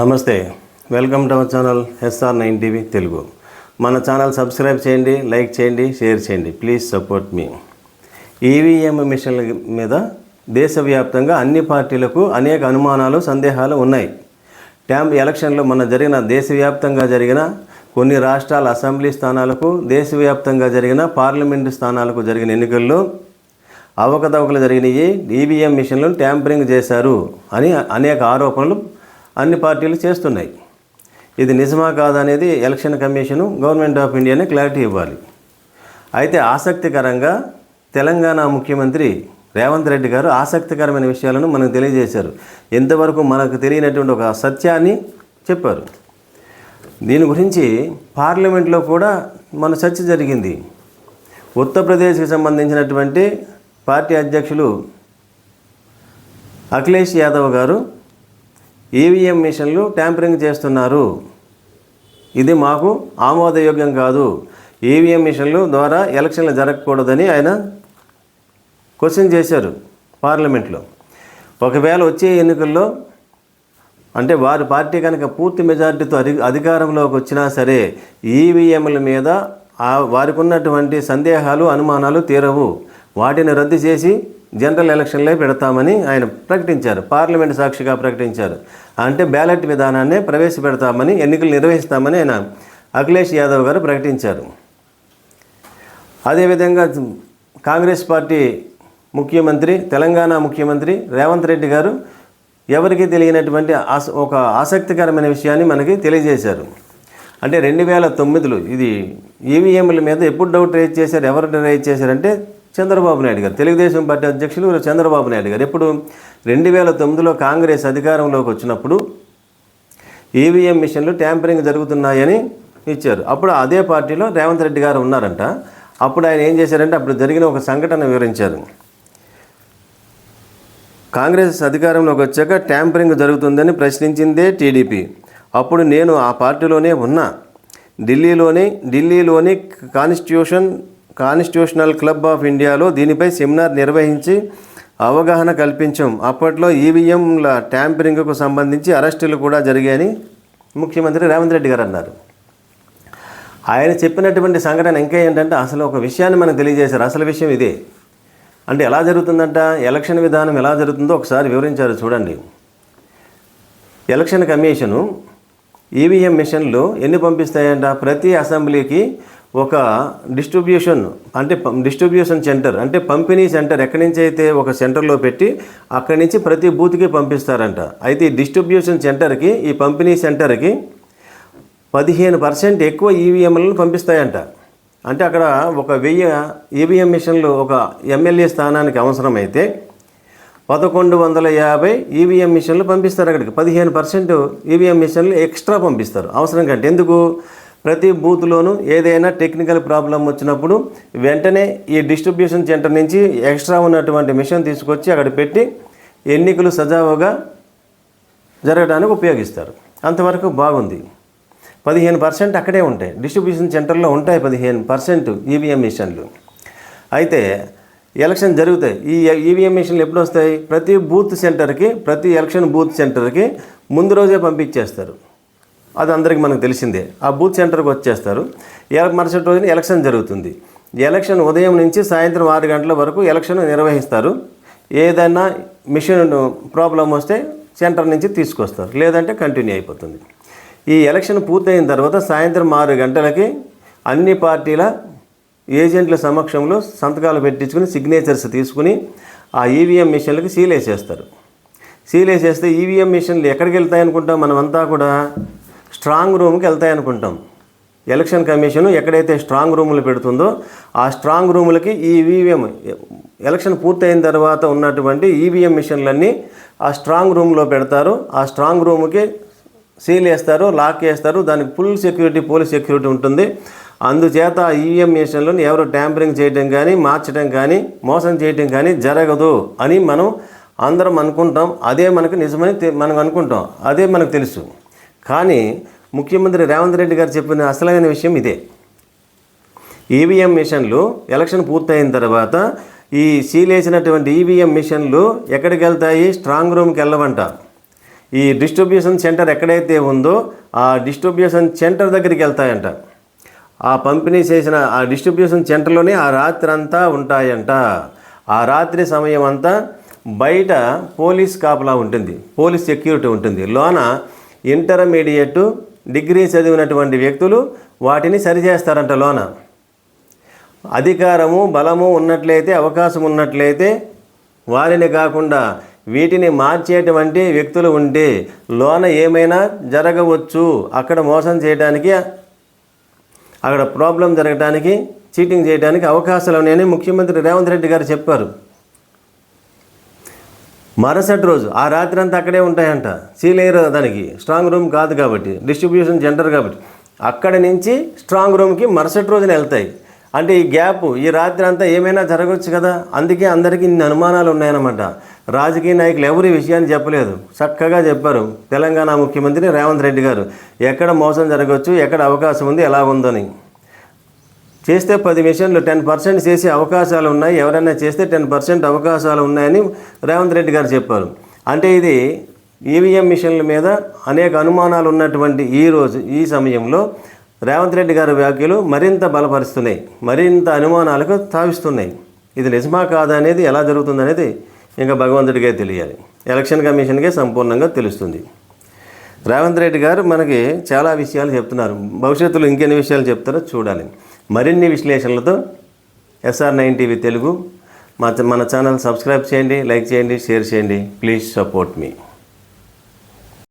నమస్తే welcome to our channel SR nine TV Telugu. మన channel subscribe చేయండి like చేయండి షేర్ చేయండి ప్లీజ్ సపోర్ట్ మీ. ఈవీఎం మిషన్ల మీద దేశవ్యాప్తంగా అన్ని పార్టీలకు అనేక అనుమానాలు సందేహాలు ఉన్నాయి. ట్యాంప్ ఎలక్షన్లో మొన్న జరిగిన దేశవ్యాప్తంగా జరిగిన కొన్ని రాష్ట్రాల అసెంబ్లీ స్థానాలకు దేశవ్యాప్తంగా జరిగిన పార్లమెంటు స్థానాలకు జరిగిన ఎన్నికల్లో అవకతవకలు జరిగినాయి. ఈవీఎం మిషన్లు ట్యాంపరింగ్ చేశారు అని అనేక ఆరోపణలు అన్ని పార్టీలు చేస్తున్నాయి. ఇది నిజమా కాదనేది ఎలక్షన్ కమిషను గవర్నమెంట్ ఆఫ్ ఇండియానే క్లారిటీ ఇవ్వాలి. అయితే ఆసక్తికరంగా తెలంగాణ ముఖ్యమంత్రి రేవంత్ రెడ్డి గారు ఆసక్తికరమైన విషయాలను మనకు తెలియజేశారు. ఎంతవరకు మనకు తెలియనటువంటి ఒక సత్యాన్ని చెప్పారు. దీని గురించి పార్లమెంట్లో కూడా మన చర్చ జరిగింది. ఉత్తరప్రదేశ్కి సంబంధించినటువంటి పార్టీ అధ్యక్షులు అఖిలేష్ యాదవ్ గారు ఈవీఎం మిషన్లు ట్యాంపరింగ్ చేస్తున్నారు. ఇది మాకు ఆమోదయోగ్యం కాదు. ఈవీఎం మిషన్లు ద్వారా ఎలక్షన్లు జరగకూడదని ఆయన క్వశ్చన్ చేశారు పార్లమెంట్లో. ఒకవేళ వచ్చే ఎన్నికల్లో అంటే వారి పార్టీ కనుక పూర్తి మెజారిటీతో అధి అధికారంలోకి వచ్చినా సరే ఈవీఎంల మీద వారికి ఉన్నటువంటి సందేహాలు అనుమానాలు తీరవు. వాటిని రద్దు చేసి జనరల్ ఎలక్షన్లే పెడతామని ఆయన ప్రకటించారు. పార్లమెంట్ సాక్షిగా ప్రకటించారు. అంటే బ్యాలెట్ విధానాన్ని ప్రవేశపెడతామని ఎన్నికలు నిర్వహిస్తామని ఆయన అఖిలేష్ యాదవ్ గారు ప్రకటించారు. అదేవిధంగా కాంగ్రెస్ పార్టీ ముఖ్యమంత్రి తెలంగాణ ముఖ్యమంత్రి రేవంత్ రెడ్డి గారు ఎవరికి తెలియనటువంటి ఆస ఒక ఆసక్తికరమైన విషయాన్ని మనకి తెలియజేశారు. అంటే రెండు వేల తొమ్మిదిలో ఇది ఈవీఎంల మీద ఎప్పుడు డౌట్ రేజ్ చేశారు ఎవరు రేజ్ చేశారంటే చంద్రబాబు నాయుడు గారు తెలుగుదేశం పార్టీ అధ్యక్షులు చంద్రబాబు నాయుడు గారు. ఎప్పుడు రెండు వేల తొమ్మిదిలో కాంగ్రెస్ అధికారంలోకి వచ్చినప్పుడు ఈవీఎం మిషన్లు ట్యాంపరింగ్ జరుగుతున్నాయని ఇచ్చారు. అప్పుడు అదే పార్టీలో రేవంత్ రెడ్డి గారు ఉన్నారంట. అప్పుడు ఆయన ఏం చేశారంటే అప్పుడు జరిగిన ఒక సంఘటన వివరించారు. కాంగ్రెస్ అధికారంలోకి వచ్చాక ట్యాంపరింగ్ జరుగుతుందని ప్రశ్నించిందే టీడీపీ. అప్పుడు నేను ఆ పార్టీలోనే ఉన్నా. ఢిల్లీలోని ఢిల్లీలోని కాన్స్టిట్యూషన్ కాన్స్టిట్యూషనల్ క్లబ్ ఆఫ్ ఇండియాలో దీనిపై సెమినార్ నిర్వహించి అవగాహన కల్పించాం. అప్పట్లో ఈవీఎంల ట్యాంపరింగ్కు సంబంధించి అరెస్టులు కూడా జరిగాయని ముఖ్యమంత్రి రేవంత్ రెడ్డి గారు అన్నారు. ఆయన చెప్పినటువంటి సంఘటన ఇంకా ఏంటంటే అసలు ఒక విషయాన్ని మనకు తెలియజేశారు. అసలు విషయం ఇదే. అంటే ఎలా జరుగుతుందంట? ఎలక్షన్ విధానం ఎలా జరుగుతుందో ఒకసారి వివరించారు చూడండి. ఎలక్షన్ కమిషను ఈవీఎం మిషన్లు ఎన్ని పంపిస్తాయంట? ప్రతి అసెంబ్లీకి ఒక డిస్ట్రిబ్యూషన్ అంటే పం- డిస్ట్రిబ్యూషన్ సెంటర్ అంటే పంపిణీ సెంటర్ ఎక్కడి నుంచి అయితే ఒక సెంటర్లో పెట్టి అక్కడి నుంచి ప్రతి బూత్కి పంపిస్తారంట. అయితే ఈ డిస్ట్రిబ్యూషన్ సెంటర్కి ఈ పంపిణీ సెంటర్కి పదిహేను పర్సెంట్ ఎక్కువ ఈవీఎంలను పంపిస్తాయంట. అంటే అక్కడ ఒక వెయ్యి ఈవీఎం మిషన్లు ఒక ఎమ్మెల్యే స్థానానికి అవసరమైతే పదకొండు వందల యాభై ఈవీఎం మిషన్లు పంపిస్తారు అక్కడికి. పదిహేను పర్సెంట్ ఈవీఎం మిషన్లు ఎక్స్ట్రా పంపిస్తారు. అవసరం కంటే ఎందుకు? ప్రతి బూత్లోనూ ఏదైనా టెక్నికల్ ప్రాబ్లం వచ్చినప్పుడు వెంటనే ఈ డిస్ట్రిబ్యూషన్ సెంటర్ నుంచి ఎక్స్ట్రా ఉన్నటువంటి మిషన్ తీసుకొచ్చి అక్కడ పెట్టి ఎన్నికలు సజావుగా జరగడానికి ఉపయోగిస్తారు. అంతవరకు బాగుంది. పదిహేను పర్సెంట్ అక్కడే ఉంటాయి. డిస్ట్రిబ్యూషన్ సెంటర్లో ఉంటాయి పదిహేను పర్సెంట్ ఈవీఎం మిషన్లు. అయితే ఎలక్షన్ జరుగుతాయి. ఈ ఈవీఎం మిషన్లు ఎప్పుడు వస్తాయి ప్రతి బూత్ సెంటర్కి ప్రతి ఎలక్షన్ బూత్ సెంటర్కి ముందు రోజే పంపించేస్తారు. అది అందరికీ మనకు తెలిసిందే. ఆ బూత్ సెంటర్కి వచ్చేస్తారు. మరుసటి రోజున ఎలక్షన్ జరుగుతుంది. ఎలక్షన్ ఉదయం నుంచి సాయంత్రం ఆరు గంటల వరకు ఎలక్షన్ నిర్వహిస్తారు. ఏదైనా మిషన్ ప్రాబ్లం వస్తే సెంటర్ నుంచి తీసుకొస్తారు. లేదంటే కంటిన్యూ అయిపోతుంది. ఈ ఎలక్షన్ పూర్తయిన తర్వాత సాయంత్రం ఆరు గంటలకి అన్ని పార్టీల ఏజెంట్ల సమక్షంలో సంతకాలు పెట్టించుకుని సిగ్నేచర్స్ తీసుకుని ఆ ఈవీఎం మిషన్లకి సీల్ వేసేస్తారు సీల్ వేసేస్తే ఈవీఎం మిషన్లు ఎక్కడికి వెళ్తాయి అనుకుంటాం మనమంతా కూడా? స్ట్రాంగ్ రూమ్కి వెళ్తాయి అనుకుంటాం. ఎలక్షన్ కమిషన్ ఎక్కడైతే స్ట్రాంగ్ రూములు పెడుతుందో ఆ స్ట్రాంగ్ రూములకి ఈ ఈవీఎం ఎలక్షన్ పూర్తయిన తర్వాత ఉన్నటువంటి ఈవీఎం మిషన్లన్నీ ఆ స్ట్రాంగ్ రూమ్లో పెడతారు. ఆ స్ట్రాంగ్ రూమ్కి సీల్ వేస్తారు లాక్ వేస్తారు. దానికి ఫుల్ సెక్యూరిటీ పోలీస్ సెక్యూరిటీ ఉంటుంది. అందుచేత ఈవీఎం మిషన్లను ఎవరు ట్యాంపరింగ్ చేయడం కానీ మార్చడం కానీ మోసం చేయడం కానీ జరగదు అని మనం అందరం అనుకుంటాం. అదే మనకు నిజమని తె- మనం అనుకుంటాం. అదే మనకు తెలుసు. కానీ ముఖ్యమంత్రి రేవంత్ రెడ్డి గారు చెప్పిన అసలైన విషయం ఇదే. ఈవీఎం మిషన్లు ఎలక్షన్ పూర్తయిన తర్వాత ఈ సీలేసినటువంటి ఈవీఎం మిషన్లు ఎక్కడికి వెళ్తాయి స్ట్రాంగ్ రూమ్కి వెళ్ళవంట. ఈ డిస్ట్రిబ్యూషన్ సెంటర్ ఎక్కడైతే ఉందో ఆ డిస్ట్రిబ్యూషన్ సెంటర్ దగ్గరికి వెళ్తాయంట. ఆ పంపిణీ చేసిన ఆ డిస్ట్రిబ్యూషన్ సెంటర్లోనే ఆ రాత్రి అంతా ఉంటాయంట. ఆ రాత్రి సమయం అంతా బయట పోలీస్ కాపలా ఉంటుంది. పోలీస్ సెక్యూరిటీ ఉంటుంది. లోన ఇంటర్మీడియట్ డిగ్రీ చదివినటువంటి వ్యక్తులు వాటిని సరిచేస్తారంట లోన. అధికారము బలము ఉన్నట్లయితే అవకాశం ఉన్నట్లయితే వారిని కాకుండా వీటిని మార్చేటువంటి వ్యక్తులు ఉంటే లోన ఏమైనా జరగవచ్చు. అక్కడ మోసం చేయడానికి అక్కడ ప్రాబ్లం జరగడానికి చీటింగ్ చేయడానికి అవకాశాలు ఉన్నాయని ముఖ్యమంత్రి రేవంత్ రెడ్డి గారు చెప్పారు. మరుసటి రోజు ఆ రాత్రి అంతా అక్కడే ఉంటాయంట. సీలేయర్ దానికి స్ట్రాంగ్ రూమ్ కాదు కాబట్టి డిస్ట్రిబ్యూషన్ సెంటర్ కాబట్టి. అక్కడి నుంచి స్ట్రాంగ్ రూమ్కి మరుసటి రోజున వెళ్తాయి. అంటే ఈ గ్యాప్ ఈ రాత్రి అంతా ఏమైనా జరగవచ్చు కదా? అందుకే అందరికీ ఇన్ని అనుమానాలు ఉన్నాయన్నమాట. రాజకీయ నాయకులు ఎవరు ఈ విషయాన్ని చెప్పలేదు. చక్కగా చెప్పారు తెలంగాణ ముఖ్యమంత్రి రేవంత్ రెడ్డి గారు. ఎక్కడ మోసం జరగవచ్చు ఎక్కడ అవకాశం ఉంది ఎలా ఉందని. చేస్తే పది మిషన్లు టెన్ పర్సెంట్ చేసే అవకాశాలు ఉన్నాయి. ఎవరైనా చేస్తే టెన్ పర్సెంట్ అవకాశాలు ఉన్నాయని రేవంత్ రెడ్డి గారు చెప్పారు. అంటే ఇది ఈవీఎం మిషన్ల మీద అనేక అనుమానాలు ఉన్నటువంటి ఈ రోజు ఈ సమయంలో రేవంత్ రెడ్డి గారి వ్యాఖ్యలు మరింత బలపరుస్తున్నాయి. మరింత అనుమానాలకు తావిస్తున్నాయి. ఇది నిజమా కాదా అనేది ఎలా జరుగుతుందనేది ఇంకా భగవంతుడికే తెలియాలి. ఎలక్షన్ కమిషన్కే సంపూర్ణంగా తెలుస్తుంది. రేవంత్ రెడ్డి గారు మనకి చాలా విషయాలు చెప్తున్నారు. భవిష్యత్తులో ఇంకెన్ని విషయాలు చెప్తారో చూడాలి. మరిన్ని విశ్లేషణలతో ఎస్ఆర్ నైన్ టీవీ తెలుగు. మా మన ఛానల్ సబ్స్క్రైబ్ చేయండి లైక్ చేయండి షేర్ చేయండి. Please support me.